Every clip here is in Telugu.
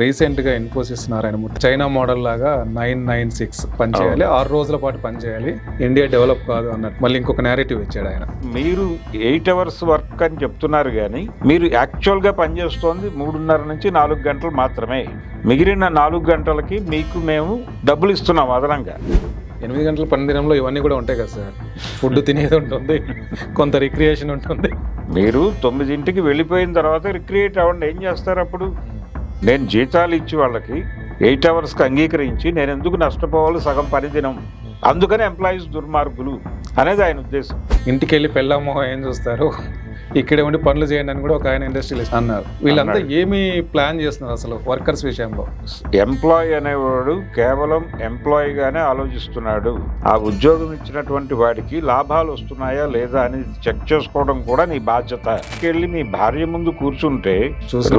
రీసెంట్గా ఇన్ఫోసిస్ నారాయణమూర్తి చైనా మోడల్ లాగా నైన్ నైన్ సిక్స్ పనిచేయాలి ఆరు రోజుల పాటు పనిచేయాలి ఇండియా డెవలప్ కాదు అన్నట్టు. మళ్ళీ ఇంకొక నేరేటివ్ ఇచ్చాడు ఆయన. మీరు ఎయిట్ అవర్స్ వర్క్ అని చెప్తున్నారు కానీ మీరు యాక్చువల్గా పనిచేస్తోంది మూడున్నర నుంచి నాలుగు గంటలు మాత్రమే. మిగిలిన నాలుగు గంటలకి మీకు మేము డబ్బులు ఇస్తున్నాం అదనంగా. ఎనిమిది గంటల పనిదినంలో ఇవన్నీ కూడా ఉంటాయి కదా సార్. ఫుడ్ తినేది ఉంటుంది కొంత రిక్రియేషన్ ఉంటుంది. మీరు తొమ్మిదింటికి వెళ్ళిపోయిన తర్వాత రిక్రియేట్ అవ్వండి. ఏం చేస్తారు అప్పుడు? నేను జీతాలు ఇచ్చి వాళ్ళకి ఎయిట్ అవర్స్కి అంగీకరించి నేను ఎందుకు నష్టపోవాలి సగం పని దినం అందుకని ఎంప్లాయీస్ దుర్మార్గులు అనేది ఆయన ఉద్దేశం. ఇంటికి వెళ్ళి ఏం చూస్తారు? ఇక్కడే ఉండి పనులు చేయండి అని కూడా ఒక ఆయన ఇండస్ట్రియల్ అన్నారు. వీళ్ళంతా ఏమి ప్లాన్ చేస్తున్నారు అసలు వర్కర్స్ విషయంలో? ఎంప్లాయ్ అనేవాడు కేవలం ఎంప్లాయీగానే ఆలోచిస్తున్నాడు. ఆ ఉద్యోగం ఇచ్చినటువంటి వాడికి లాభాలు వస్తున్నాయా లేదా అని చెక్ చేసుకోవడం కూడా నీ బాధ్యత. వెళ్ళి మీ భార్య ముందు కూర్చుంటే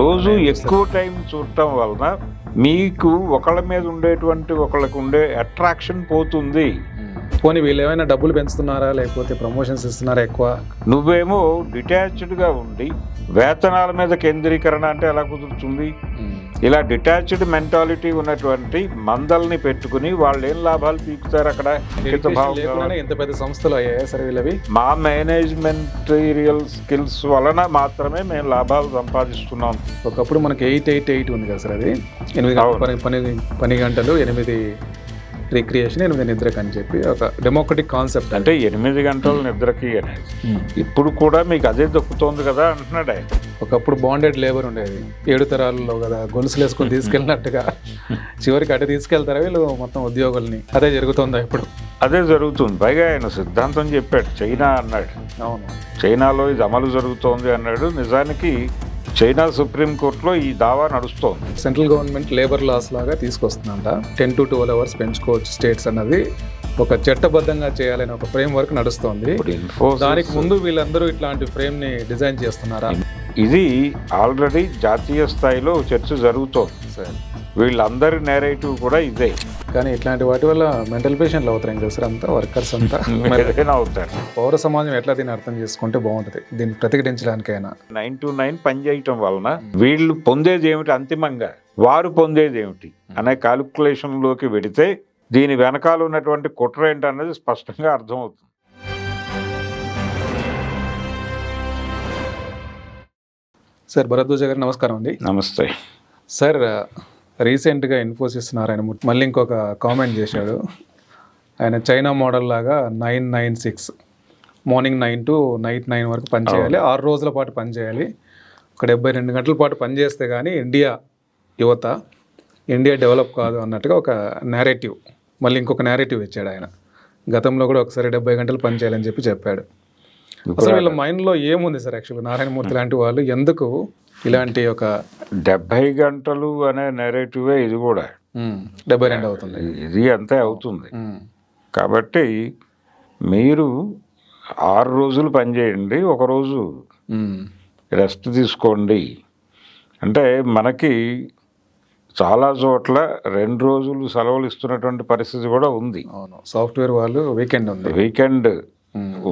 రోజు ఎక్కువ టైం చూడటం వలన మీకు ఒకళ్ళ మీద ఉండేటువంటి ఒకళ్ళకు ఉండే అట్రాక్షన్ పోతుంది. పోనీ వీళ్ళు ఏమైనా డబ్బులు పెంచుతున్నారా? లేకపోతే ప్రమోషన్స్ ఇస్తున్నారా ఎక్కువ? నువ్వేమో డిటాచ్డ్గా ఉండి వేతనాల మీద కేంద్రీకరణ అంటే ఎలా కుదురుతుంది? ఇలా డిటాచ్డ్ మెంటాలిటీ ఉన్నటువంటి మందల్ని పెట్టుకుని వాళ్ళు ఏం లాభాలు పీకుతారు అక్కడ? ఎంత పెద్ద సంస్థలు అయ్యాయి సరే వీళ్ళవి? మా మేనేజ్మెంటీరియల్ స్కిల్స్ వలన మాత్రమే మేము లాభాలు సంపాదిస్తున్నాం. ఒకప్పుడు మనకి ఎయిట్ ఎయిట్ ఎయిట్ ఉంది కదా సార్ అది? ఎనిమిది పని పని గంటలు ఎనిమిది రిక్రియేషన్ ఎనిమిది నిద్రకు అని చెప్పి ఒక డెమోక్రటిక్ కాన్సెప్ట్ అంటే ఎనిమిది గంటల నిద్రకి అనేది ఇప్పుడు కూడా మీకు అదే దొక్కుతోంది కదా అంటున్నాడు ఆయన. ఒకప్పుడు బాండెడ్ లేబర్ ఉండేది. ఏడు తరాలలో కదా గొలుసులు వేసుకొని తీసుకెళ్ళినట్టుగా. చివరికి అటు తీసుకెళ్తారా వీళ్ళు మొత్తం ఉద్యోగుల్ని? అదే జరుగుతుందా ఇప్పుడు? అదే జరుగుతుంది. పైగా ఆయన సిద్ధాంతం చెప్పాడు చైనా అన్నాడు. అవును. చైనాలో ఇది అమలు జరుగుతోంది అన్నాడు. నిజానికి చైనా సుప్రీంకోర్టులో ఈ దావా నడుస్తోంది. సెంట్రల్ గవర్నమెంట్ లేబర్ లాస్ లాగా తీసుకొస్తుందంట. టెన్ టు ట్వెల్వ్ అవర్స్ పెంచుకోవచ్చు స్టేట్స్ అన్నది. ఒక చట్టబద్ధంగా చేయాలని ఒక ఫ్రేమ్ వర్క్ నడుస్తోంది దానికి ముందు వీళ్ళందరూ ఇట్లాంటి ఫ్రేమ్ని డిజైన్ చేస్తున్నారా? ఇది ఆల్రెడీ జాతీయ స్థాయిలో చర్చ జరుగుతోంది. సార్. వీళ్ళందరి నేరేటివ్ కూడా ఇదే. కానీ ఇట్లాంటి వాటి వల్ల మెంటల్ పేషెంట్లు అవుతారు ఇంకా సార్ అంతా వర్కర్స్ అంతా. అవుతారు. పౌర సమాజం ఎట్లా దీన్ని అర్థం చేసుకుంటే బాగుంటుంది? దీన్ని ప్రతిఘటించడానికైనా. నైన్ టు నైన్ పని చేయటం వలన వీళ్ళు పొందేది ఏమిటి అంతిమంగా? వారు పొందేది ఏమిటి? అనే calculation లోకి వెడితే దీని వెనకాల ఉన్నటువంటి కుట్ర ఏంటన్నది స్పష్టంగా అర్థమవుతుంది. సార్ భరద్వాజ గారు నమస్కారం అండి. నమస్తే. సార్ రీసెంట్గా ఇన్ఫోసిస్ నారాయణమూర్తి మళ్ళీ ఇంకొక కామెంట్ చేశాడు. ఆయన చైనా మోడల్ లాగా nine nine six. Morning nine to night nine వరకు పనిచేయాలి ఆరు రోజుల పాటు పనిచేయాలి ఒక డెబ్బై రెండు గంటల పాటు పనిచేస్తే కానీ ఇండియా యువత ఇండియా డెవలప్ కాదు అన్నట్టుగా ఒక నేరేటివ్ మళ్ళీ ఇంకొక నేరేటివ్ ఇచ్చాడు ఆయన. గతంలో కూడా ఒకసారి డెబ్బై గంటలు పనిచేయాలని చెప్పి చెప్పాడు. అసలు వీళ్ళ మైండ్లో ఏముంది సార్ యాక్చువల్గా నారాయణమూర్తి లాంటి వాళ్ళు ఎందుకు ఇలాంటి ఒక డెబ్బై గంటలు అనే నెరేటివే ఇది కూడా. డెబ్బై రెండు అవుతుంది. ఇది అంతే అవుతుంది. కాబట్టి మీరు ఆరు రోజులు పనిచేయండి ఒకరోజు రెస్ట్ తీసుకోండి. అంటే మనకి చాలా చోట్ల రెండు రోజులు సెలవులు ఇస్తున్నటువంటి పరిస్థితి కూడా ఉంది. అవును. సాఫ్ట్వేర్ వాళ్ళు వీకెండ్ ఉంది. వీకెండ్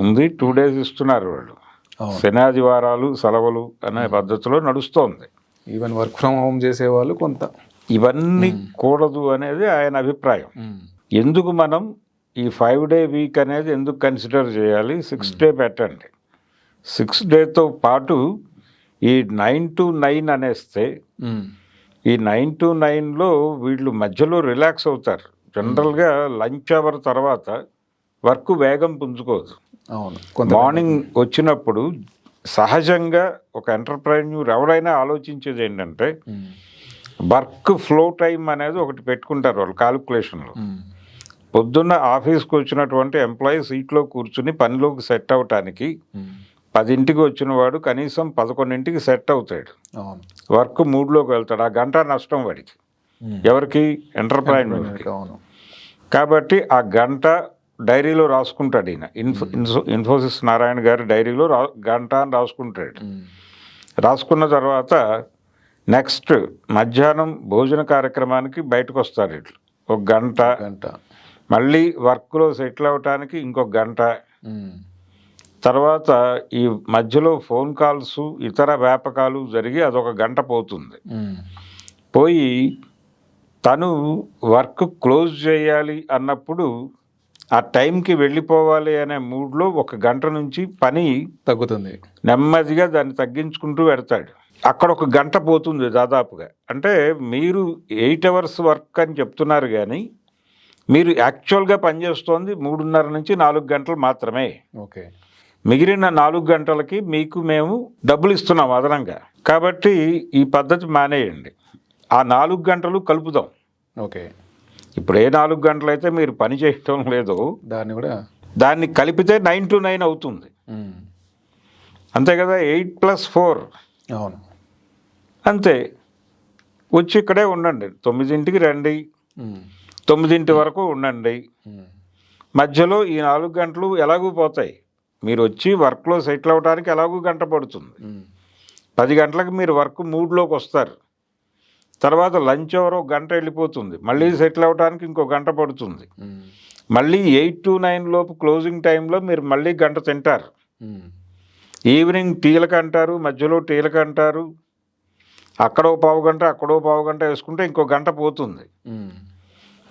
ఉంది టూ డేస్ ఇస్తున్నారు వాళ్ళు. శనాదివారాలు సెలవులు అనే పద్ధతిలో నడుస్తోంది. ఈవెన్ వర్క్ ఫ్రమ్ హోమ్ చేసే వాళ్ళు కొంత. ఇవన్నీ కూడదు అనేది ఆయన అభిప్రాయం. ఎందుకు మనం ఈ ఫైవ్ డే వీక్ అనేది ఎందుకు కన్సిడర్ చేయాలి? సిక్స్ డే పెట్టండి. సిక్స్ డేతో పాటు ఈ నైన్ టు నైన్ అనేస్తే ఈ నైన్ టు నైన్లో వీళ్ళు మధ్యలో రిలాక్స్ అవుతారు. జనరల్గా లంచ్ అవర్ తర్వాత వర్క్ వేగం పుంజుకోదు. మార్నింగ్ వచ్చినప్పుడు సహజంగా ఒక ఎంటర్ప్రైన్యూర్ ఎవరైనా ఆలోచించేది ఏంటంటే వర్క్ ఫ్లో టైం అనేది ఒకటి పెట్టుకుంటారు వాళ్ళు కాలిక్యులేషన్లో. పొద్దున్న ఆఫీస్కి వచ్చినటువంటి ఎంప్లాయీ సీట్లో కూర్చుని పనిలోకి సెట్ అవటానికి పదింటికి వచ్చిన వాడు కనీసం పదకొండింటికి సెట్ అవుతాడు. అవును. వర్క్ మూడ్లోకి వెళ్తాడు. ఆ గంట నష్టం వాడికి. ఎవరికి? ఎంటర్ప్రైనర్కి అవును. కాబట్టి ఆ గంట డైరీలో రాసుకుంటాడు ఈయన. ఇన్ఫో ఇన్ఫో- ఇన్ఫోసిస్ నారాయణ గారి డైరీలో రా గంట అని రాసుకుంటాడు. రాసుకున్న తర్వాత నెక్స్ట్ మధ్యాహ్నం భోజన కార్యక్రమానికి బయటకు వస్తారు ఇట్లు ఒక గంట. గంట. మళ్ళీ వర్క్లో సెటిల్ అవటానికి ఇంకొక గంట. తర్వాత ఈ మధ్యలో ఫోన్ కాల్స్ ఇతర వ్యాపకాలు జరిగి అదొక గంట పోతుంది. పోయి తను వర్క్ క్లోజ్ చేయాలి అన్నప్పుడు ఆ టైంకి వెళ్ళిపోవాలి అనే మూడ్లో ఒక గంట నుంచి పని తగ్గుతుంది. నెమ్మదిగా దాన్ని తగ్గించుకుంటూ పెడతాడు అక్కడ ఒక గంట పోతుంది దాదాపుగా. అంటే మీరు ఎయిట్ అవర్స్ వర్క్ అని చెప్తున్నారు కానీ మీరు యాక్చువల్గా పనిచేస్తోంది మూడున్నర నుంచి నాలుగు గంటలు మాత్రమే. ఓకే. మిగిలిన నాలుగు గంటలకి మీకు మేము డబ్బులు ఇస్తున్నాం అదనంగా. కాబట్టి ఈ పద్ధతి మానేయండి. ఆ నాలుగు గంటలు కలుపుదాం. ఓకే. ఇప్పుడు ఏ నాలుగు గంటలైతే మీరు పని చేయటం లేదో దాన్ని కూడా దాన్ని కలిపితే నైన్ టు నైన్ అవుతుంది. అంతే కదా ఎయిట్ ప్లస్ ఫోర్. అవును. అంతే. వచ్చి ఇక్కడే ఉండండి. తొమ్మిదింటికి రండి. తొమ్మిదింటి వరకు ఉండండి. మధ్యలో ఈ నాలుగు గంటలు ఎలాగూ పోతాయి. మీరు వచ్చి వర్క్లో సెటిల్ అవడానికి ఎలాగూ గంట పడుతుంది. పది గంటలకు మీరు వర్క్ మూడ్లోకి వస్తారు. తర్వాత లంచ్ అవర్ ఒక గంట వెళ్ళిపోతుంది. మళ్ళీ సెటిల్ అవడానికి ఇంకో గంట పడుతుంది. ఉమ్, మళ్ళీ ఎయిట్ టు నైన్ లోపు క్లోజింగ్ టైంలో మీరు మళ్ళీ గంట తింటారు. ఉమ్, ఈవినింగ్ టీలకు అంటారు మధ్యలో టీలకు అంటారు. అక్కడో పావు గంట అక్కడో పావు గంట వేసుకుంటే ఇంకో గంట పోతుంది.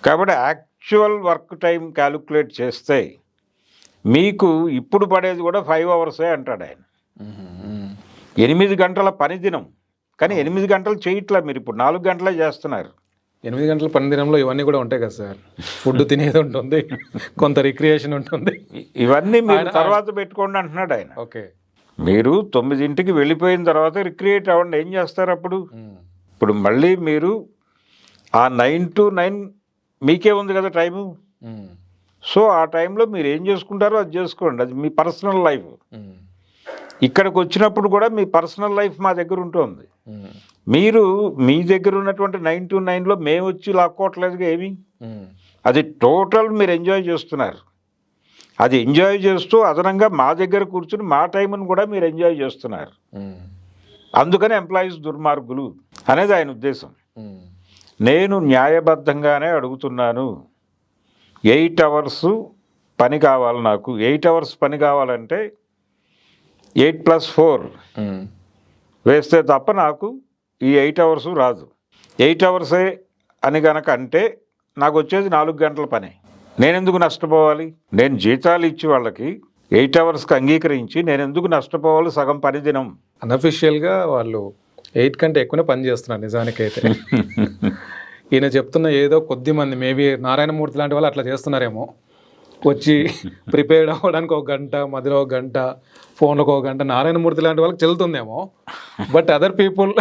కాబట్టి యాక్చువల్ వర్క్ టైం క్యాలిక్యులేట్ చేస్తే మీకు ఇప్పుడు పడేది కూడా ఫైవ్ అవర్సే అంటాడు ఆయన. ఎనిమిది గంటల పని దినం. కానీ ఎనిమిది గంటలు చేయట్లే మీరు ఇప్పుడు. నాలుగు గంటలే చేస్తున్నారు. ఎనిమిది గంటల పని దినంలో ఇవన్నీ కూడా ఉంటాయి కదా సార్. ఫుడ్ తినేది ఉంటుంది కొంత రిక్రియేషన్ ఉంటుంది. ఇవన్నీ మీరు తర్వాత పెట్టుకోండి అంటున్నాడు ఆయన. ఓకే. మీరు తొమ్మిదింటికి వెళ్ళిపోయిన తర్వాత రిక్రియేట్ అవ్వండి. ఏం చేస్తారు అప్పుడు? ఇప్పుడు మళ్ళీ మీరు ఆ నైన్ టు నైన్ మీకే ఉంది కదా టైము? సో ఆ టైంలో మీరు ఏం చేసుకుంటారో అది చేసుకోండి. అది మీ పర్సనల్ లైఫ్. ఇక్కడికి వచ్చినప్పుడు కూడా మీ పర్సనల్ లైఫ్ మా దగ్గర ఉంటుంది. మీరు మీ దగ్గర ఉన్నటువంటి నైన్ టు నైన్లో మేము వచ్చి లాక్కోవట్లేదుగా ఏమి? అది టోటల్ మీరు ఎంజాయ్ చేస్తున్నారు. అది ఎంజాయ్ చేస్తూ అదనంగా మా దగ్గర కూర్చుని మా టైంను కూడా మీరు ఎంజాయ్ చేస్తున్నారు. అందుకని ఎంప్లాయీస్ దుర్మార్గులు అనేది ఆయన ఉద్దేశం. నేను న్యాయబద్ధంగానే అడుగుతున్నాను. ఎయిట్ అవర్స్ పని కావాలి నాకు. ఎయిట్ అవర్స్ పని కావాలంటే ఎయిట్ ప్లస్ ఫోర్ వేస్తే తప్ప నాకు ఈ ఎయిట్ అవర్స్ రాదు. ఎయిట్ అవర్సే అని గనక అంటే నాకు వచ్చేది నాలుగు గంటల పని. నేను ఎందుకు నష్టపోవాలి? నేను జీతాలు ఇచ్చి వాళ్ళకి ఎయిట్ అవర్స్కి అంగీకరించి నేను ఎందుకు నష్టపోవాలి సగం పని దినం? అన్అఫిషియల్గా వాళ్ళు ఎయిట్ కంటే ఎక్కువనే పని చేస్తున్నారు నిజానికైతే. ఈయన చెప్తున్న ఏదో కొద్ది మంది మేబీ నారాయణమూర్తి లాంటి వాళ్ళు అట్లా చేస్తున్నారేమో. వచ్చి ప్రిపేర్డ్ అవ్వడానికి ఒక గంట మధ్యలో ఒక గంట ఫోన్లకు ఒక గంట నారాయణమూర్తి లాంటి వాళ్ళకి చెల్లుతుందేమో. But other people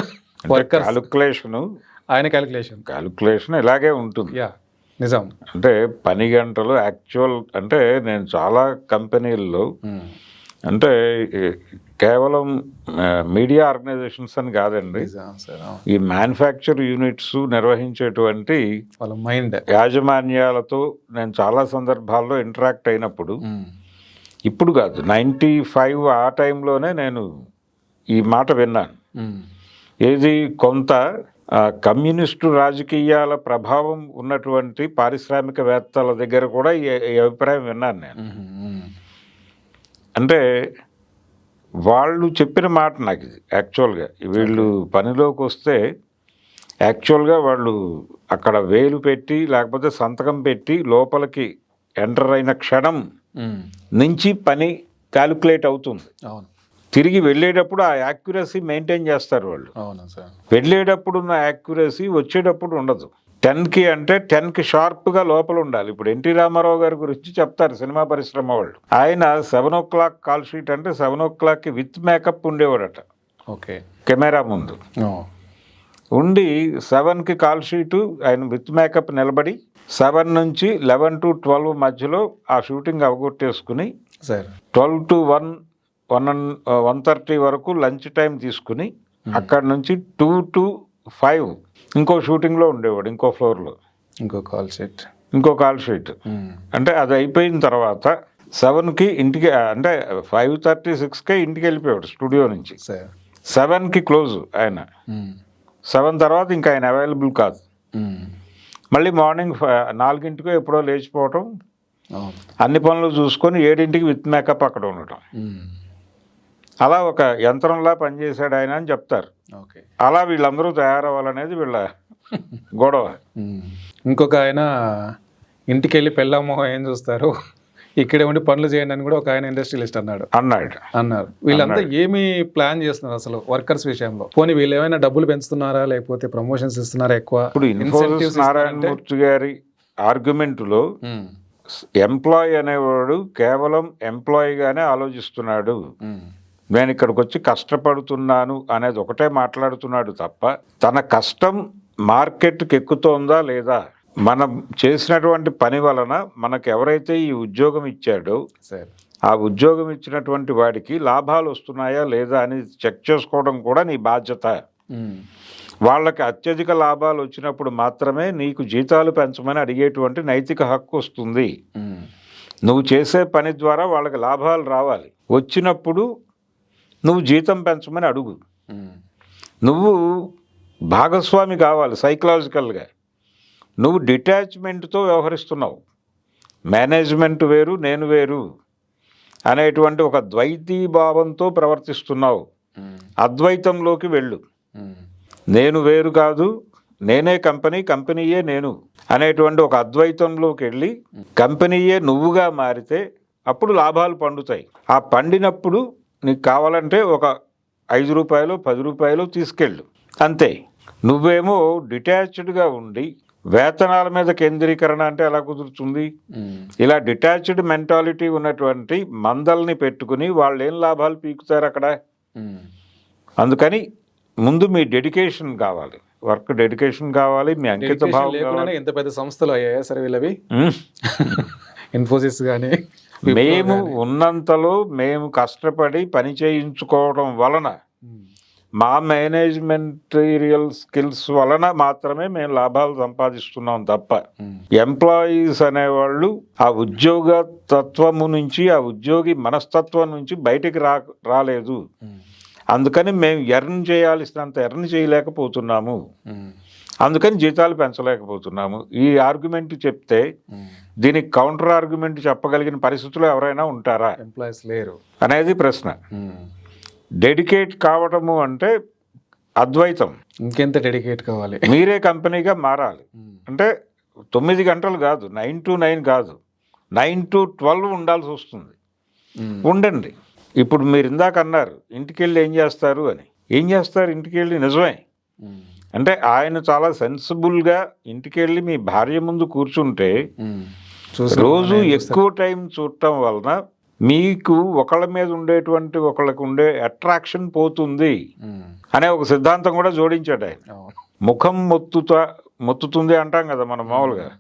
workers calculation ఆయన క్యాలిక్యులేషన్ క్యాలిక్యులేషన్ ఇలాగే ఉంటుంది. యా నిజం. అంటే పని గంటలు యాక్చువల్ అంటే నేను చాలా కంపెనీల్లో ఉమ్, అంటే కేవలం మీడియా ఆర్గనైజేషన్స్ అని కాదండి. ఈ మ్యానుఫ్యాక్చర్ యూనిట్స్ నిర్వహించేటువంటి వాళ్ళ మైండ్. యాజమాన్యాలతో నేను చాలా సందర్భాల్లో ఇంటరాక్ట్ అయినప్పుడు ఇప్పుడు కాదు నైంటీ ఫైవ్ ఆ టైంలోనే నేను ఈ మాట విన్నాను. ఏది కొంత కమ్యూనిస్టు రాజకీయాల ప్రభావం ఉన్నటువంటి పారిశ్రామికవేత్తల దగ్గర కూడా ఈ ఈ అభిప్రాయం విన్నాను నేను. అంటే వాళ్ళు చెప్పిన మాట నాకు ఇది యాక్చువల్గా. వీళ్ళు పనిలోకి వస్తే యాక్చువల్గా వాళ్ళు అక్కడ వేలు పెట్టి లేకపోతే సంతకం పెట్టి లోపలికి ఎంటర్ అయిన క్షణం నుంచి పని క్యాలిక్యులేట్ అవుతుంది. అవును. తిరిగి వెళ్ళేటప్పుడు ఆ యాక్యురసీ మెయింటైన్ చేస్తారు వాళ్ళు. అవును సార్. వెళ్ళేటప్పుడు ఉన్న యాక్యురసీ వచ్చేటప్పుడు ఉండదు. టెన్కి అంటే టెన్కి షార్ప్గా లోపల ఉండాలి ఇప్పుడు ఎన్టీ రామారావు గారి గురించి చెప్తారు సినిమా పరిశ్రమ వాళ్ళు. ఆయన seven o'clock call sheet అంటే సెవెన్ ఓ క్లాక్కి విత్ మేకప్ ఉండేవాడట. ఓకే. కెమెరా ముందు. ఉండి సెవెన్కి కాల్ షీటు ఆయన విత్ మేకప్ నిలబడి సెవెన్ నుంచి లెవెన్ టు ట్వెల్వ్ మధ్యలో ఆ shooting అవగొట్టేసుకుని sir. Twelve to one one one thirty వరకు లంచ్ టైం తీసుకుని అక్కడ నుంచి టూ టు ఫైవ్. ఇంకో షూటింగ్లో ఉండేవాడు ఇంకో ఫ్లోర్లో. ఇంకో కాల్ సెట్. ఇంకో కాల్ షీట్ అంటే అది అయిపోయిన తర్వాత సెవెన్కి ఇంటికి అంటే ఫైవ్ థర్టీ సిక్స్కే ఇంటికి వెళ్ళిపోయాడు స్టూడియో నుంచి. సెవెన్కి క్లోజ్ ఆయన. సెవెన్ తర్వాత ఇంకా ఆయన అవైలబుల్ కాదు. మళ్ళీ మార్నింగ్ నాలుగింటికో ఎప్పుడో లేచిపోవటం అన్ని పనులు చూసుకొని ఏడింటికి విత్ మేకప్ అక్కడ ఉండటం. అలా ఒక యంత్రంలా పనిచేశాడు ఆయన అని చెప్తారు. అలా వీళ్ళందరూ తయారవ్వాలనేది వీళ్ళ గొడవ. ఇంకొక ఆయన ఇంటికి వెళ్ళి పెళ్ళామోహం ఏం చూస్తారు? ఇక్కడే ఉండి పనులు చేయండి అని కూడా ఒక ఆయన ఇండస్ట్రియలిస్ట్ అన్నాడు. అన్నాడు. అన్నారు. వీళ్ళంతా ఏమి ప్లాన్ చేస్తున్నారు అసలు వర్కర్స్ విషయంలో? పోనీ వీళ్ళు ఏమైనా డబ్బులు పెంచుతున్నారా లేకపోతే ప్రమోషన్స్ ఇస్తున్నారా ఎక్కువ? ఇప్పుడు నారాయణమూర్తి గారి ఆర్గ్యుమెంట్లో ఎంప్లాయ్ అనేవాడు కేవలం ఎంప్లాయీగానే ఆలోచిస్తున్నాడు. నేను ఇక్కడికి వచ్చి కష్టపడుతున్నాను అనేది ఒకటే మాట్లాడుతున్నాడు తప్ప తన కష్టం మార్కెట్కి ఎక్కుతోందా లేదా? మనం చేసినటువంటి పని వలన మనకు ఎవరైతే ఈ ఉద్యోగం ఇచ్చాడో సరే ఆ ఉద్యోగం ఇచ్చినటువంటి వాడికి లాభాలు వస్తున్నాయా లేదా అని చెక్ చేసుకోవడం కూడా నీ బాధ్యత. ఉమ్, వాళ్ళకి అత్యధిక లాభాలు వచ్చినప్పుడు మాత్రమే నీకు జీతాలు పెంచమని అడిగేటువంటి నైతిక హక్కు వస్తుంది. ఉమ్, నువ్వు చేసే పని ద్వారా వాళ్ళకి లాభాలు రావాలి. వచ్చినప్పుడు నువ్వు జీతం పెంచమని అడుగు. నువ్వు భాగస్వామి కావాలి సైకలాజికల్గా నువ్వు డిటాచ్మెంట్తో వ్యవహరిస్తున్నావు. మేనేజ్మెంట్ వేరు నేను వేరు అనేటువంటి ఒక ద్వైతీ భావంతో ప్రవర్తిస్తున్నావు. అద్వైతంలోకి వెళ్ళు. నేను వేరు కాదు నేనే కంపెనీ కంపెనీయే నేను అనేటువంటి ఒక అద్వైతంలోకి వెళ్ళి కంపెనీయే నువ్వుగా మారితే అప్పుడు లాభాలు పండుతాయి. ఆ పండినప్పుడు నీకు కావాలంటే ఒక ఐదు రూపాయలు పది రూపాయలు తీసుకెళ్ళు. అంతే. నువ్వేమో డిటాచ్డ్గా ఉండి వేతనాల మీద కేంద్రీకరణ అంటే ఎలా కుదురుతుంది? ఇలా డిటాచ్డ్ మెంటాలిటీ ఉన్నటువంటి మందల్ని పెట్టుకుని వాళ్ళు ఏం లాభాలు పీకుతారు అక్కడ? అందుకని ముందు మీ డెడికేషన్ కావాలి. వర్క్ డెడికేషన్ కావాలి మీ అంకిత భావం ఎంత పెద్ద సంస్థలు అయ్యాయా సరే వీళ్ళవి. ఇన్ఫోసిస్ కానీ మేము ఉన్నంతలో మేము కష్టపడి పని చేయించుకోవడం వలన మా మేనేజ్మెంటీరియల్ స్కిల్స్ వలన మాత్రమే మేము లాభాలు సంపాదిస్తున్నాం తప్ప ఎంప్లాయీస్ అనేవాళ్ళు ఆ ఉద్యోగ తత్వము నుంచి ఆ ఉద్యోగి మనస్తత్వం నుంచి బయటికి రా రాలేదు. అందుకని మేము ఎర్న్ చేయాల్సినంత ఎర్న్ చేయలేకపోతున్నాము. అందుకని జీతాలు పెంచలేకపోతున్నాము. ఈ ఆర్గ్యుమెంట్ చెప్తే దీనికి కౌంటర్ ఆర్గ్యుమెంట్ చెప్పగలిగిన పరిస్థితులు ఎవరైనా ఉంటారా? ఎంప్లాయీస్ లేరు. అనేది ప్రశ్న. డెడికేట్ కావటము అంటే అద్వైతం. ఇంకెంత డెడికేట్ కావాలి? మీరే కంపెనీగా మారాలి. అంటే తొమ్మిది గంటలు కాదు నైన్ టు నైన్ కాదు నైన్ టు ట్వెల్వ్ ఉండాల్సి వస్తుంది. ఉండండి. ఇప్పుడు మీరు ఇందాక అన్నారు ఇంటికి వెళ్ళి ఏం చేస్తారు అని. ఏం చేస్తారు? ఇంటికి వెళ్ళి నిజమే అంటే ఆయన చాలా సెన్సిబుల్గా ఇంటికి వెళ్ళి మీ భార్య ముందు కూర్చుంటే రోజు ఎక్కువ టైం చూడటం వలన మీకు ఒకళ్ళ మీద ఉండేటువంటి ఒకళ్ళకి ఉండే అట్రాక్షన్ పోతుంది అనే ఒక సిద్ధాంతం కూడా జోడించాడు ఆయన. ముఖం మొత్తుతా మొత్తుతుంది అంటాం కదా మనం మామూలుగా.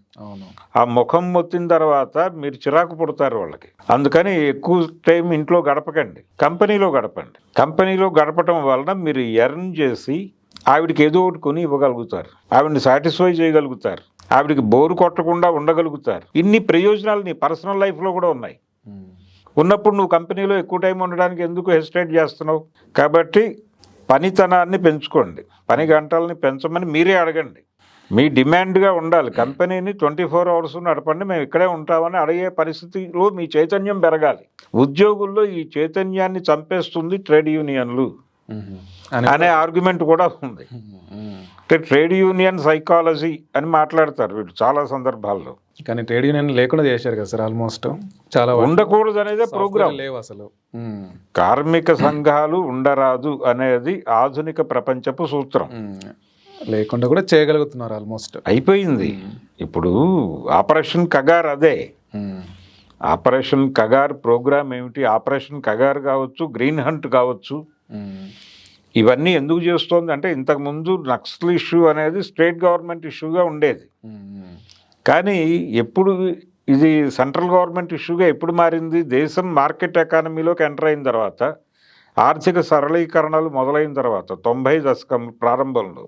ఆ ముఖం మొత్తిన తర్వాత మీరు చిరాకు పుడతారు వాళ్ళకి. అందుకని ఎక్కువ టైం ఇంట్లో గడపకండి. కంపెనీలో గడపండి. కంపెనీలో గడపటం వలన మీరు ఎర్న్ చేసి ఆవిడకి ఏదో ఒకటి కొని ఇవ్వగలుగుతారు. ఆవిడని సాటిస్ఫై చేయగలుగుతారు. ఆవిడకి బోరు కొట్టకుండా ఉండగలుగుతారు. ఇన్ని ప్రయోజనాలు నీ పర్సనల్ లైఫ్లో కూడా ఉన్నాయి. ఉన్నప్పుడు నువ్వు కంపెనీలో ఎక్కువ టైం ఉండడానికి ఎందుకు హెసిటేట్ చేస్తున్నావు? కాబట్టి పనితనాన్ని పెంచుకోండి. పని గంటలని పెంచమని మీరే అడగండి. మీ డిమాండ్గా ఉండాలి. కంపెనీని ట్వంటీ ఫోర్ అవర్స్ నడపండి. మేము ఇక్కడే ఉంటామని అడిగే పరిస్థితిలో మీ చైతన్యం పెరగాలి. ఉద్యోగుల్లో ఈ చైతన్యాన్ని చంపేస్తుంది ట్రేడ్ యూనియన్లు. అనే ఆర్గ్యుమెంట్ కూడా ఉంది. అంటే ట్రేడ్ యూనియన్ సైకాలజీ అని మాట్లాడతారు వీళ్ళు చాలా సందర్భాల్లో. కానీ ట్రేడ్ యూనియన్ లేకుండా చేశారు కదా సార్ ఆల్మోస్ట్ చాలా ఉండకూడదు అనేదే ప్రోగ్రామ్. లేవు అసలు. ఉమ్. కార్మిక సంఘాలు ఉండరాదు అనేది ఆధునిక ప్రపంచపు సూత్రం. ఉమ్. లేకుండా కూడా చేయగలుగుతున్నారు ఆల్మోస్ట్. అయిపోయింది. ఇప్పుడు ఆపరేషన్ కగార్ అదే. ఆపరేషన్ కగార్ ప్రోగ్రామ్ ఏమిటి? ఆపరేషన్ కగార్ కావచ్చు గ్రీన్ హంట్ కావచ్చు. ఇవన్నీ ఎందుకు చేస్తోంది అంటే ఇంతకుముందు నక్సల్ ఇష్యూ అనేది స్టేట్ గవర్నమెంట్ ఇష్యూగా ఉండేది. కానీ ఎప్పుడు ఇది సెంట్రల్ గవర్నమెంట్ ఇష్యూగా ఎప్పుడు మారింది? దేశం మార్కెట్ ఎకానమీలోకి ఎంటర్ అయిన తర్వాత ఆర్థిక సరళీకరణలు మొదలైన తర్వాత తొంభై దశకం ప్రారంభంలో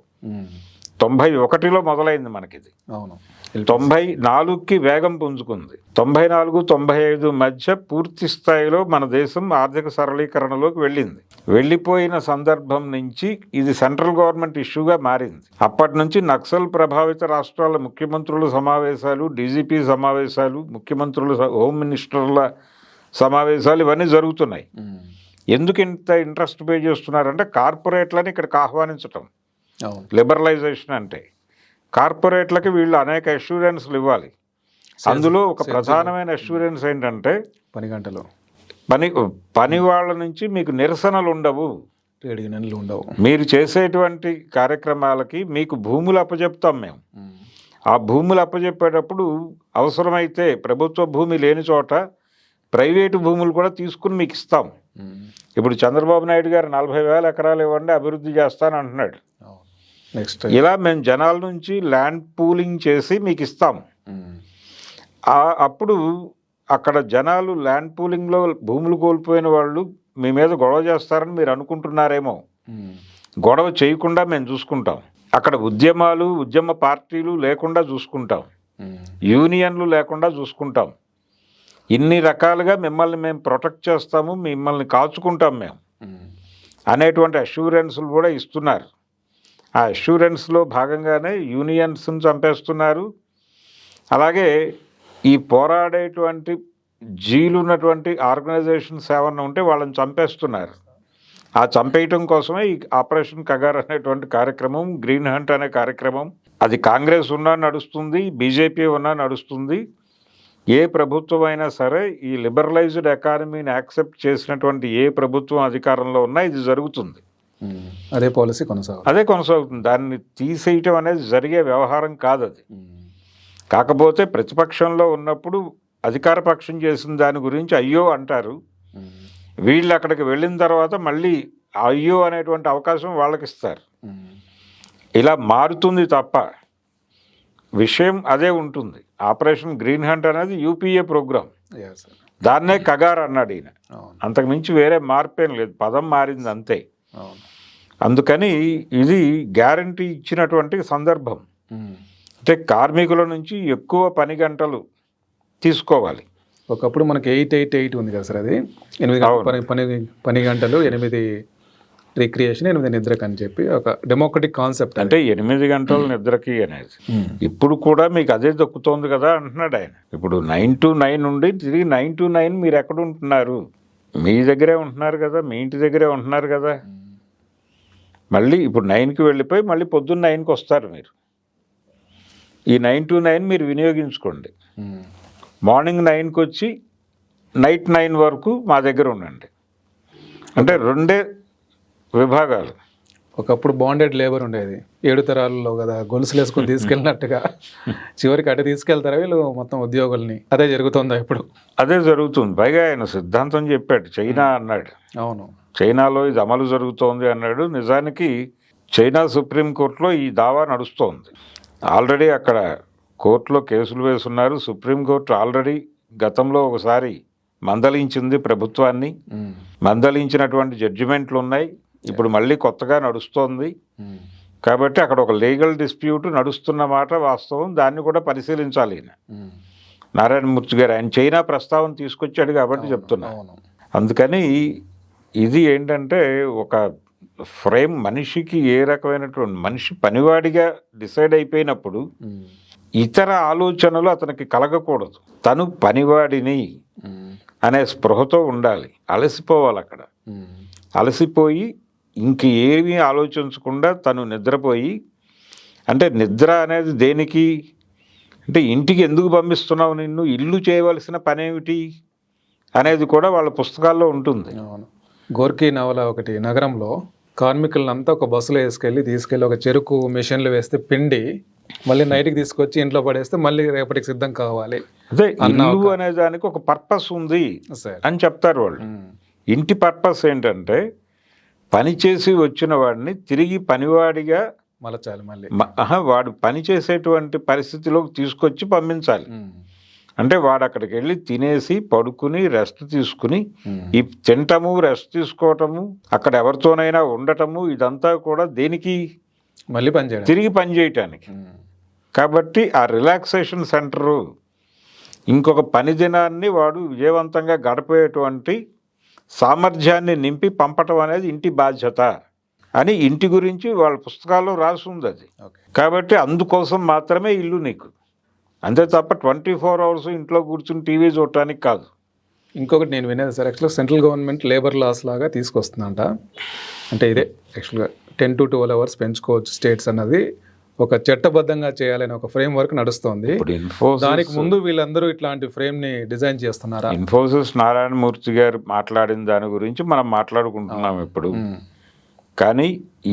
తొంభై ఒకటిలో మొదలైంది మనకిది. అవును. తొంభై నాలుగుకి వేగం పుంజుకుంది. తొంభై నాలుగు తొంభై ఐదు మధ్య పూర్తి స్థాయిలో మన దేశం ఆర్థిక సరళీకరణలోకి వెళ్ళింది. వెళ్ళిపోయిన సందర్భం నుంచి ఇది సెంట్రల్ గవర్నమెంట్ ఇష్యూగా మారింది. అప్పటి నుంచి నక్సల్ ప్రభావిత రాష్ట్రాల ముఖ్యమంత్రుల సమావేశాలు డీజీపీ సమావేశాలు ముఖ్యమంత్రుల హోమ్ మినిస్టర్ల సమావేశాలు ఇవన్నీ జరుగుతున్నాయి. ఎందుకు ఇంత ఇంట్రెస్ట్ పే చేస్తున్నారంటే కార్పొరేట్లని ఇక్కడికి ఆహ్వానించటం. లిబరలైజేషన్ అంటే. కార్పొరేట్లకి వీళ్ళు అనేక అష్యూరెన్స్లు ఇవ్వాలి. అందులో ఒక ప్రధానమైన అష్యూరెన్స్ ఏంటంటే పని గంటలు. పని పని వాళ్ళ నుంచి మీకు నిరసనలు ఉండవు. యూనియన్లు ఉండవు. మీరు చేసేటువంటి కార్యక్రమాలకి మీకు భూములు అప్పచెప్తాం మేము. ఆ భూములు అప్పచెప్పేటప్పుడు అవసరమైతే ప్రభుత్వ భూమి లేని చోట ప్రైవేటు భూములు కూడా తీసుకుని మీకు ఇస్తాం. ఇప్పుడు చంద్రబాబు నాయుడు గారు నలభై వేల ఎకరాలు ఇవ్వండి అభివృద్ధి చేస్తాను అంటున్నాడు. నెక్స్ట్ ఇలా మేము జనాల నుంచి ల్యాండ్ పూలింగ్ చేసి మీకు ఇస్తాం. ఆ- అప్పుడు అక్కడ జనాలు ల్యాండ్ పూలింగ్లో భూములు కోల్పోయిన వాళ్ళు మీ మీద గొడవ చేస్తారని మీరు అనుకుంటున్నారేమో. గొడవ చేయకుండా మేము చూసుకుంటాం. అక్కడ ఉద్యమాలు ఉద్యమ పార్టీలు లేకుండా చూసుకుంటాం. యూనియన్లు లేకుండా చూసుకుంటాం. ఇన్ని రకాలుగా మిమ్మల్ని మేము ప్రొటెక్ట్ చేస్తాము మిమ్మల్ని కాచుకుంటాం మేము. అనేటువంటి అష్యూరెన్స్లు కూడా ఇస్తున్నారు. ఆ అష్యూరెన్స్లో భాగంగానే యూనియన్స్ని చంపేస్తున్నారు. అలాగే ఈ పోరాడేటువంటి జీలున్నటువంటి ఆర్గనైజేషన్స్ ఏమన్నా ఉంటే వాళ్ళని చంపేస్తున్నారు. ఆ చంపేయటం కోసమే ఈ ఆపరేషన్ కగార్ అనేటువంటి కార్యక్రమం గ్రీన్ హంట్ అనే కార్యక్రమం. అది కాంగ్రెస్ ఉన్నా నడుస్తుంది బీజేపీ ఉన్నా నడుస్తుంది. ఏ ప్రభుత్వం అయినా సరే ఈ లిబరలైజ్డ్ ఎకానమీని యాక్సెప్ట్ చేసినటువంటి ఏ ప్రభుత్వం అధికారంలో ఉన్నా ఇది జరుగుతుంది. అదే పాలసీ కొనసాగు అదే కొనసాగుతుంది. దాన్ని తీసేయటం అనేది జరిగే వ్యవహారం కాదు అది. కాకపోతే ప్రతిపక్షంలో ఉన్నప్పుడు అధికార పక్షం చేసిన దాని గురించి అయ్యో అంటారు. వీళ్ళు అక్కడికి వెళ్ళిన తర్వాత మళ్ళీ అయ్యో అనేటువంటి అవకాశం వాళ్ళకి ఇస్తారు ఇలా మారుతుంది తప్ప విషయం అదే ఉంటుంది. ఆపరేషన్ గ్రీన్ హంట్ అనేది యూపీఏ ప్రోగ్రాం దాన్నే కగార్ అన్నాడు ఈయన. అవును. అంతకు మించి వేరే మార్పేం లేదు. పదం మారింది అంతే. అవును. అందుకని ఇది గ్యారంటీ ఇచ్చినటువంటి సందర్భం. అంటే కార్మికుల నుంచి ఎక్కువ పని గంటలు తీసుకోవాలి. ఒకప్పుడు మనకి ఎయిట్ ఎయిట్ ఎయిట్ ఉంది కదా సార్ అది? ఎనిమిది. పని పని పని గంటలు ఎనిమిది రిక్రియేషన్ ఎనిమిది నిద్రకు అని చెప్పి ఒక డెమోక్రటిక్ కాన్సెప్ట్ అంటే ఎనిమిది గంటల నిద్రకి అనేది. ఇప్పుడు కూడా మీకు అదే దక్కుతోంది కదా అంటున్నాడు ఆయన. ఇప్పుడు నైన్ టు నైన్ ఉండి తిరిగి నైన్ టు నైన్ మీరు ఎక్కడ ఉంటున్నారు? మీ దగ్గరే ఉంటున్నారు కదా మీ ఇంటి దగ్గరే ఉంటున్నారు కదా. మళ్ళీ ఇప్పుడు నైన్కి వెళ్ళిపోయి మళ్ళీ పొద్దున్న నైన్కి వస్తారు మీరు. ఈ నైన్ టు నైన్ మీరు వినియోగించుకోండి. మార్నింగ్ నైన్కి వచ్చి నైట్ నైన్ వరకు మా దగ్గర ఉండండి. అంటే రెండే విభాగాలు. ఒకప్పుడు బాండెడ్ లేబర్ ఉండేది. ఏడు తరాలలో కదా గొలుసులు వేసుకొని తీసుకెళ్ళినట్టుగా. చివరికి అటు తీసుకెళ్తారా వీళ్ళు మొత్తం ఉద్యోగుల్ని? అదే జరుగుతుందా ఇప్పుడు? అదే జరుగుతుంది. పైగా ఆయన సిద్ధాంతం చెప్పాడు చైనా అన్నాడు. అవును. చైనాలో ఇది అమలు జరుగుతోంది అన్నాడు. నిజానికి చైనా సుప్రీంకోర్టులో ఈ దావా నడుస్తోంది. ఆల్రెడీ అక్కడ కోర్టులో కేసులు వేసున్నారు. సుప్రీంకోర్టు ఆల్రెడీ గతంలో ఒకసారి మందలించింది ప్రభుత్వాన్ని. మందలించినటువంటి జడ్జిమెంట్లు ఉన్నాయి. ఇప్పుడు మళ్ళీ కొత్తగా నడుస్తోంది. కాబట్టి అక్కడ ఒక లీగల్ డిస్ప్యూట్ నడుస్తున్న మాట వాస్తవం. దాన్ని కూడా పరిశీలించాలి నారాయణమూర్తి గారు ఆయన చైనా ప్రస్తావన తీసుకొచ్చాడు కాబట్టి చెప్తున్నా. అవును. అందుకని ఇది ఏంటంటే ఒక ఫ్రేమ్ మనిషికి ఏ రకమైనటువంటి మనిషి పనివాడిగా డిసైడ్ అయిపోయినప్పుడు ఇతర ఆలోచనలు అతనికి కలగకూడదు. తను పనివాడిని అనే స్పృహతో ఉండాలి. అలసిపోవాలి అక్కడ. అలసిపోయి ఇంక ఏమీ ఆలోచించకుండా తను నిద్రపోయి అంటే నిద్ర అనేది దేనికి? అంటే ఇంటికి ఎందుకు పంపిస్తున్నావు నిన్ను? ఇల్లు చేయవలసిన పనేమిటి? అనేది కూడా వాళ్ళ పుస్తకాల్లో ఉంటుంది. గోర్కీ నవల ఒకటి నగరంలో కార్మికులంతా ఒక బస్సులో వేసుకెళ్ళి తీసుకెళ్ళి ఒక చెరుకు మిషన్లు వేస్తే పిండి మళ్ళీ నైట్కి తీసుకొచ్చి ఇంట్లో పడేస్తే మళ్ళీ రేపటికి సిద్ధం కావాలి అదే ఇల్లు అనే దానికి ఒక పర్పస్ ఉంది సార్. అని చెప్తారు వాళ్ళు. ఇంటి పర్పస్ ఏంటంటే పని చేసి వచ్చిన వాడిని తిరిగి పనివాడిగా మలచాలి మళ్ళీ. వాడు పని చేసేటువంటి పరిస్థితిలోకి తీసుకొచ్చి పంపించాలి. అంటే వాడు అక్కడికి వెళ్ళి తినేసి పడుకుని రెస్ట్ తీసుకుని ఈ తినటము రెస్ట్ తీసుకోవటము అక్కడ ఎవరితోనైనా ఉండటము ఇదంతా కూడా దేనికి? మళ్ళీ పని చేయడం తిరిగి పని చేయటానికి. కాబట్టి ఆ రిలాక్సేషన్ సెంటరు ఇంకొక పని దినాన్ని వాడు విజయవంతంగా గడిపేటువంటి సామర్థ్యాన్ని నింపి పంపటం అనేది ఇంటి బాధ్యత అని ఇంటి గురించి వాళ్ళ పుస్తకాల్లో రాసి ఉంది అది. కాబట్టి అందుకోసం మాత్రమే ఇల్లు నీకు. అంతే తప్ప ట్వంటీ ఫోర్ అవర్స్ ఇంట్లో కూర్చుని టీవీ చూడటానికి కాదు. ఇంకొకటి నేను వినేది సార్ యాక్చువల్గా సెంట్రల్ గవర్నమెంట్ లేబర్ లాస్ లాగా తీసుకొస్తుందంట. అంటే ఇదే యాక్చువల్గా టెన్ టు ట్వెల్వ్ అవర్స్ పెంచుకోవచ్చు స్టేట్స్ అన్నది ఒక చట్టబద్ధంగా చేయాలని ఒక ఫ్రేమ్ వర్క్ నడుస్తోంది దానికి ముందు వీళ్ళందరూ ఇట్లాంటి ఫ్రేమ్ని డిజైన్ చేస్తున్నారా? ఇన్ఫోసిస్ నారాయణమూర్తి గారు మాట్లాడిన దాని గురించి మనం మాట్లాడుకుంటున్నాం ఇప్పుడు. కానీ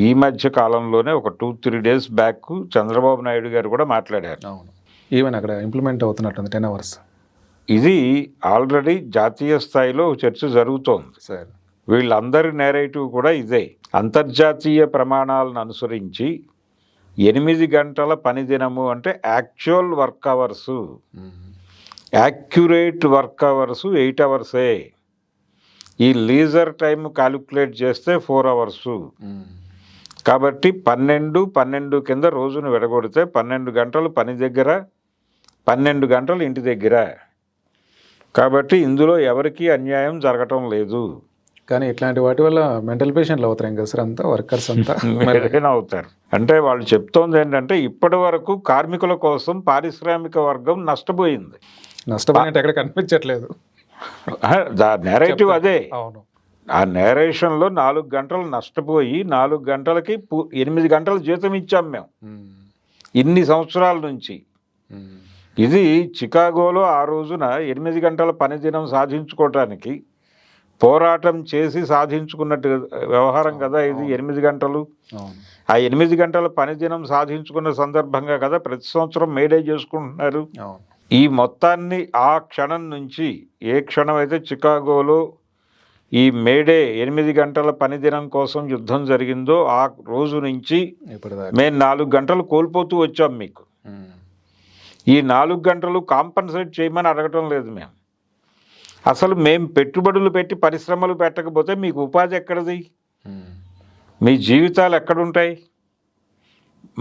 ఈ మధ్య కాలంలోనే ఒక two three days back Chandrababu Naidu garu కూడా మాట్లాడారు. ఈవెన్ అక్కడ ఇంప్లిమెంట్ అవుతున్నట్టుంది టెన్ అవర్స్ ఇది ఆల్రెడీ జాతీయ స్థాయిలో చర్చ జరుగుతోంది. సార్ వీళ్ళందరి నేరేటివ్ కూడా ఇదే. అంతర్జాతీయ ప్రమాణాలను అనుసరించి ఎనిమిది గంటల పని దినము అంటే actual work hours accurate work hours eight అవర్సే ఈ లీజర్ టైం క్యాలిక్యులేట్ చేస్తే ఫోర్ అవర్స్ కాబట్టి పన్నెండు పన్నెండు కింద రోజును విడగొడితే పన్నెండు గంటలు పని దగ్గర పన్నెండు గంటలు ఇంటి దగ్గర. కాబట్టి ఇందులో ఎవరికీ అన్యాయం జరగటం లేదు. కానీ ఇట్లాంటి వాటి వల్ల మెంటల్ పేషెంట్లు అవుతారు ఇంకా సార్ అంతా? వర్కర్స్ అంతా? అవుతారు. అంటే వాళ్ళు చెప్తోంది ఏంటంటే ఇప్పటి వరకు కార్మికుల కోసం పారిశ్రామిక వర్గం నష్టపోయింది. నష్టపోయినట్టు ఎక్కడ కనిపించట్లేదు. నెరేటివ్ అదే. అవును. ఆ నేరేషన్లో నాలుగు గంటలు నష్టపోయి నాలుగు గంటలకి ఎనిమిది గంటలు జీతం ఇచ్చాం మేము. ఇన్ని సంవత్సరాల నుంచి. ఇది చికాగోలో ఆ రోజున ఎనిమిది గంటల పనిదినం సాధించుకోవటానికి పోరాటం చేసి సాధించుకున్నట్టు వ్యవహారం కదా ఇది ఎనిమిది గంటలు. ఆ ఎనిమిది గంటల పనిదినం సాధించుకున్న సందర్భంగా కదా ప్రతి సంవత్సరం మేడే చేసుకుంటున్నారు. ఈ మొత్తాన్ని ఆ క్షణం నుంచి ఏ క్షణం అయితే చికాగోలో ఈ మేడే ఎనిమిది గంటల పనిదినం కోసం యుద్ధం జరిగిందో ఆ రోజు నుంచి మేము నాలుగు గంటలు కోల్పోతూ వచ్చాం మీకు. ఈ నాలుగు గంటలు కాంపన్సేట్ చేయమని అడగటం లేదు మేము. అసలు మేము పెట్టుబడులు పెట్టి పరిశ్రమలు పెట్టకపోతే మీకు ఉపాధి ఎక్కడిది? మ్మ్. మీ జీవితాలు ఎక్కడుంటాయి?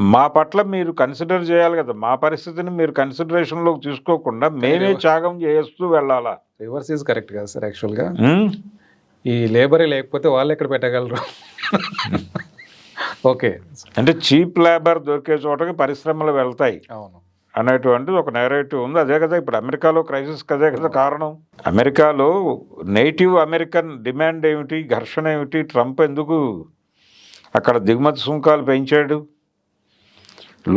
మా పట్ల మీరు కన్సిడర్ చేయాలి కదా. మా పరిస్థితిని మీరు కన్సిడరేషన్లోకి తీసుకోకుండా మేమే త్యాగం చేస్తూ వెళ్ళాలా? రివర్స్ ఈజ్ కరెక్ట్ కదా సార్ యాక్చువల్గా ఉమ్? ఈ లేబరే లేకపోతే వాళ్ళు ఎక్కడ పెట్టగలరు? ఓకే అంటే చీప్ లేబర్ దొరికే చోటకి పరిశ్రమలు వెళ్తాయి. అవును. అనేటువంటిది ఒక నేరేటివ్ ఉంది. అదే కదా ఇప్పుడు అమెరికాలో క్రైసిస్ అదే కదా కారణం. అమెరికాలో నేటివ్ అమెరికన్ డిమాండ్ ఏమిటి ఘర్షణ ఏమిటి ట్రంప్ ఎందుకు అక్కడ దిగుమతి సుంకాలు పెంచాడు?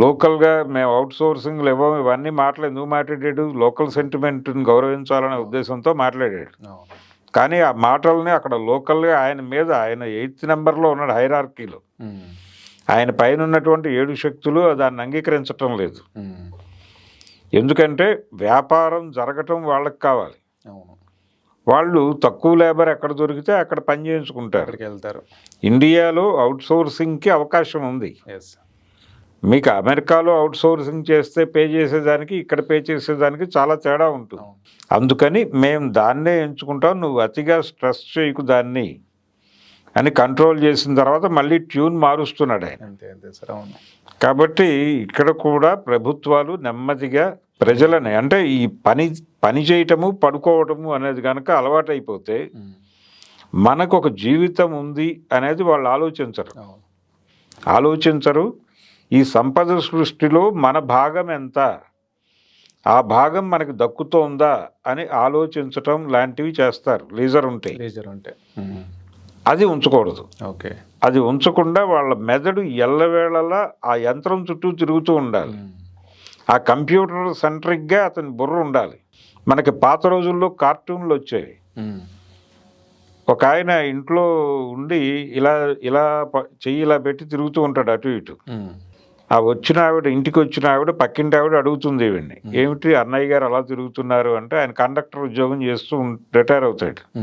లోకల్గా మేము అవుట్ సోర్సింగ్లు ఇవ్వం ఇవన్నీ మాటలు ఎందుకు మాట్లాడాడు? లోకల్ సెంటిమెంట్ని గౌరవించాలనే ఉద్దేశంతో మాట్లాడాడు. కానీ ఆ మాటల్ని అక్కడ లోకల్గా ఆయన మీద ఆయన ఎయిత్ నెంబర్లో ఉన్నాడు హైరార్కీలో. ఆయన పైన ఉన్నటువంటి ఏడు శక్తులు దాన్ని అంగీకరించటం లేదు. ఎందుకంటే వ్యాపారం జరగటం వాళ్ళకి కావాలి. అవును. వాళ్ళు తక్కువ లేబర్ ఎక్కడ దొరికితే అక్కడ పని చేయించుకుంటారు. అక్కడికి వెళ్తారు. ఇండియాలో అవుట్ సోర్సింగ్కి అవకాశం ఉంది. మీకు అమెరికాలో అవుట్ సోర్సింగ్ చేస్తే పే చేసేదానికి ఇక్కడ పే చేసేదానికి చాలా తేడా ఉంటుంది. అందుకని మేము దాన్నే ఎంచుకుంటాం. నువ్వు అతిగా స్ట్రెస్ చేయకు దాన్ని. అని కంట్రోల్ చేసిన తర్వాత మళ్ళీ ట్యూన్ మారుస్తున్నాడు ఆయన. అంతే అంతే సార్ అవును. కాబట్టి ఇక్కడ కూడా ప్రభుత్వాలు నెమ్మదిగా ప్రజలని అంటే ఈ పని పని చేయటము పడుకోవటము అనేది కనుక అలవాటైపోతే. మనకు ఒక జీవితం ఉంది అనేది వాళ్ళు ఆలోచించరు. ఆలోచించరు ఈ సంపద సృష్టిలో మన భాగం ఎంత ఆ భాగం మనకు దక్కుతోందా అని ఆలోచించటం లాంటివి చేస్తారు లీజర్ ఉంటే. లీజర్ ఉంటే. అది ఉంచకూడదు. ఓకే. అది ఉంచకుండా వాళ్ళ మెదడు ఎల్లవేళలా ఆ యంత్రం చుట్టూ తిరుగుతూ ఉండాలి. ఆ కంప్యూటర్ సెంట్రిక్గా అతని బుర్ర ఉండాలి. మనకి పాత రోజుల్లో కార్టూన్లు వచ్చేవి. ఒక ఆయన ఇంట్లో ఉండి ఇలా ఇలా చెయ్యి ఇలా పెట్టి తిరుగుతూ ఉంటాడు అటు ఇటు. ఆ వచ్చిన ఆవిడ ఇంటికి వచ్చిన ఆవిడ పక్కింటి ఆవిడ అడుగుతుంది ఈవిడ్ని. ఏమిటి అన్నయ్య గారు అలా తిరుగుతున్నారు అంటే ఆయన కండక్టర్ ఉద్యోగం చేస్తూ రిటైర్ అవుతాడు.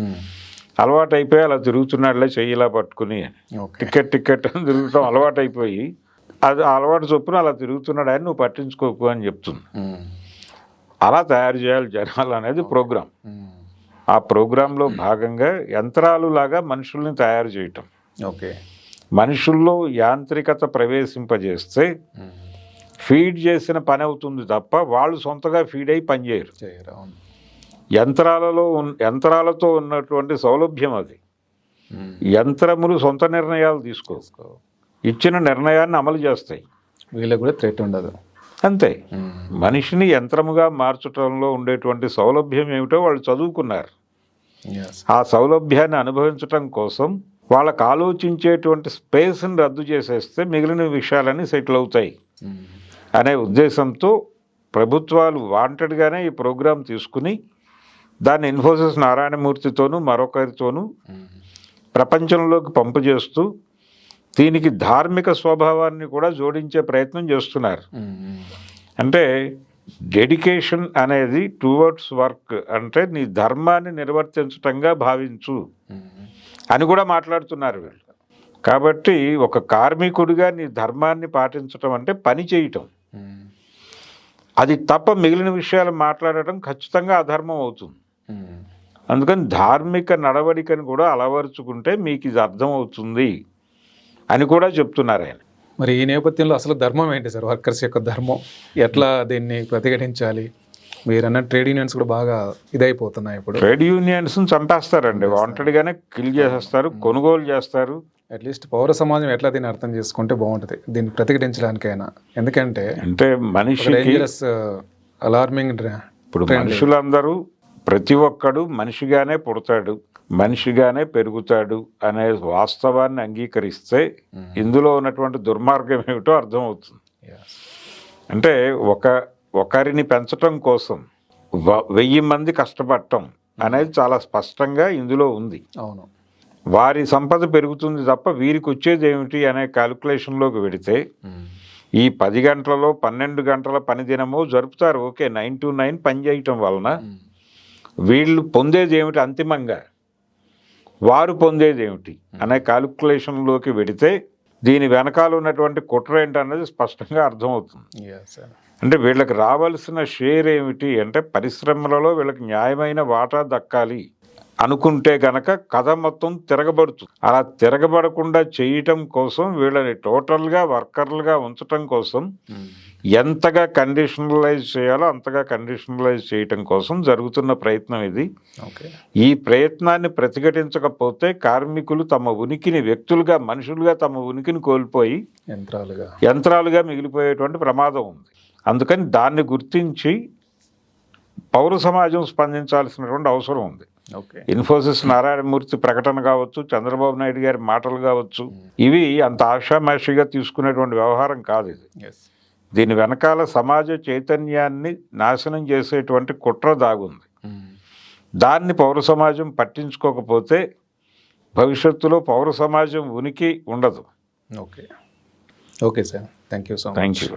అలవాటు అయిపోయి అలా తిరుగుతున్నాడులే చెయ్యి ఇలా పట్టుకుని. టికెట్ టికెట్ అని తిరుగుతాం అలవాటు అయిపోయి అది అలవాటు చొప్పున అలా తిరుగుతున్నాడు అని నువ్వు పట్టించుకోకు అని చెప్తుంది. అలా తయారు చేయాలి జనాలు అనేది ప్రోగ్రామ్ మ్మ్. ఆ ప్రోగ్రాంలో భాగంగా యంత్రాలు లాగా మనుషుల్ని తయారు చేయటం. ఓకే. మనుషుల్లో యాంత్రికత ప్రవేశింపజేస్తే. ఫీడ్ చేసిన పని అవుతుంది తప్ప వాళ్ళు సొంతగా ఫీడ్ అయి పనిచేయరు చేయరు అవును. యంత్రాలలో ఉన్- యంత్రాలతో ఉన్నటువంటి సౌలభ్యం అది. యంత్రములు సొంత నిర్ణయాలు తీసుకో. ఇచ్చిన నిర్ణయాన్ని అమలు చేస్తాయి. వీళ్ళకి కూడా థ్రెట్ ఉండదు. అంతే. మనిషిని యంత్రముగా మార్చటంలో ఉండేటువంటి సౌలభ్యం ఏమిటో వాళ్ళు చదువుకున్నారు. ఆ సౌలభ్యాన్ని అనుభవించటం కోసం వాళ్ళకు ఆలోచించేటువంటి స్పేస్ని రద్దు చేసేస్తే మిగిలిన విషయాలన్నీ సెటిల్ అవుతాయి. అనే ఉద్దేశంతో ప్రభుత్వాలు వాంటెడ్గానే ఈ ప్రోగ్రాం తీసుకుని దాన్ని ఇన్ఫోసిస్ నారాయణమూర్తితోనూ మరొకరితోనూ ప్రపంచంలోకి పంపు చేస్తూ దీనికి ధార్మిక స్వభావాన్ని కూడా జోడించే ప్రయత్నం చేస్తున్నారు. అంటే డెడికేషన్ అనేది టువర్డ్స్ వర్క్ అంటే నీ ధర్మాన్ని నిర్వర్తించటంగా భావించు అని కూడా మాట్లాడుతున్నారు వీళ్ళు. కాబట్టి ఒక కార్మికుడిగా నీ ధర్మాన్ని పాటించటం అంటే పని చేయటం. అది తప్ప మిగిలిన విషయాలు మాట్లాడటం ఖచ్చితంగా అధర్మం అవుతుంది. అందుకని ధార్మిక నడవడికను కూడా అలవరుచుకుంటే మీకు ఇది అర్థం అవుతుంది అని కూడా చెప్తున్నారు ఆయన. మరి ఈ నేపథ్యంలో అసలు ధర్మం ఏంటి సార్? వర్కర్స్ యొక్క ధర్మం ఎట్లా దీన్ని ప్రతిఘటించాలి? మీరన్న ట్రేడ్ యూనియన్స్ కూడా బాగా ఇదైపోతున్నాయి ఇప్పుడు. ట్రేడ్ యూనియన్స్ చంపేస్తారండి. వాంటెడ్గానే కిల్ చేసేస్తారు కొనుగోలు చేస్తారు. అట్లీస్ట్ పౌర సమాజం ఎట్లా దీన్ని అర్థం చేసుకుంటే బాగుంటుంది దీన్ని ప్రతిఘటించడానికైనా. ఎందుకంటే అంటే డేంజరస్ అలార్మింగ్ ఇప్పుడు మనుషులందరూ ప్రతి ఒక్కడు మనిషిగానే పుడతాడు మనిషిగానే పెరుగుతాడు అనే వాస్తవాన్ని అంగీకరిస్తే ఇందులో ఉన్నటువంటి దుర్మార్గం ఏమిటో అర్థమవుతుంది. అంటే ఒక ఒకరిని పెంచటం కోసం వెయ్యి మంది కష్టపడటం అనేది చాలా స్పష్టంగా ఇందులో ఉంది. అవును. వారి సంపద పెరుగుతుంది తప్ప వీరికి వచ్చేది ఏమిటి అనే క్యాలిక్యులేషన్లోకి పెడితే ఈ పది గంటలలో పన్నెండు గంటల పని దినము జరుపుతారు. ఓకే నైన్ టు నైన్ పని చేయటం వలన వీళ్ళు పొందేది ఏమిటి అంతిమంగా? వారు పొందేది ఏమిటి? అనే క్యాలిక్యులేషన్లోకి వెడితే దీని వెనకాల ఉన్నటువంటి కుట్ర ఏంటన్నది స్పష్టంగా అర్థమవుతుంది. అంటే వీళ్ళకి రావాల్సిన షేర్ ఏమిటి అంటే పరిశ్రమలలో వీళ్ళకి న్యాయమైన వాటా దక్కాలి అనుకుంటే గనక కథ మొత్తం తిరగబడుతుంది. అలా తిరగబడకుండా చేయటం కోసం వీళ్ళని టోటల్గా వర్కర్లుగా ఉంచటం కోసం ఎంతగా కండిషనలైజ్ చేయాలో అంతగా కండిషనలైజ్ చేయటం కోసం జరుగుతున్న ప్రయత్నం ఇది. ఈ ప్రయత్నాన్ని ప్రతిఘటించకపోతే కార్మికులు తమ ఉనికిని వ్యక్తులుగా మనుషులుగా తమ ఉనికిని కోల్పోయి యంత్రాలుగా. యంత్రాలుగా మిగిలిపోయేటువంటి ప్రమాదం ఉంది. అందుకని దాన్ని గుర్తించి పౌర సమాజం స్పందించాల్సినటువంటి అవసరం ఉంది. ఓకే. ఇన్ఫోసిస్ నారాయణమూర్తి ప్రకటన కావచ్చు చంద్రబాబు నాయుడు గారి మాటలు కావచ్చు ఇవి అంత ఆషామాషిగా తీసుకునేటువంటి వ్యవహారం కాదు ఇది. దీని వెనకాల సమాజ చైతన్యాన్ని నాశనం చేసేటువంటి కుట్ర దాగుంది. దాన్ని పౌర సమాజం పట్టించుకోకపోతే భవిష్యత్తులో పౌర సమాజం ఉనికి ఉండదు. Okay. Okay sir. Thank you so thank you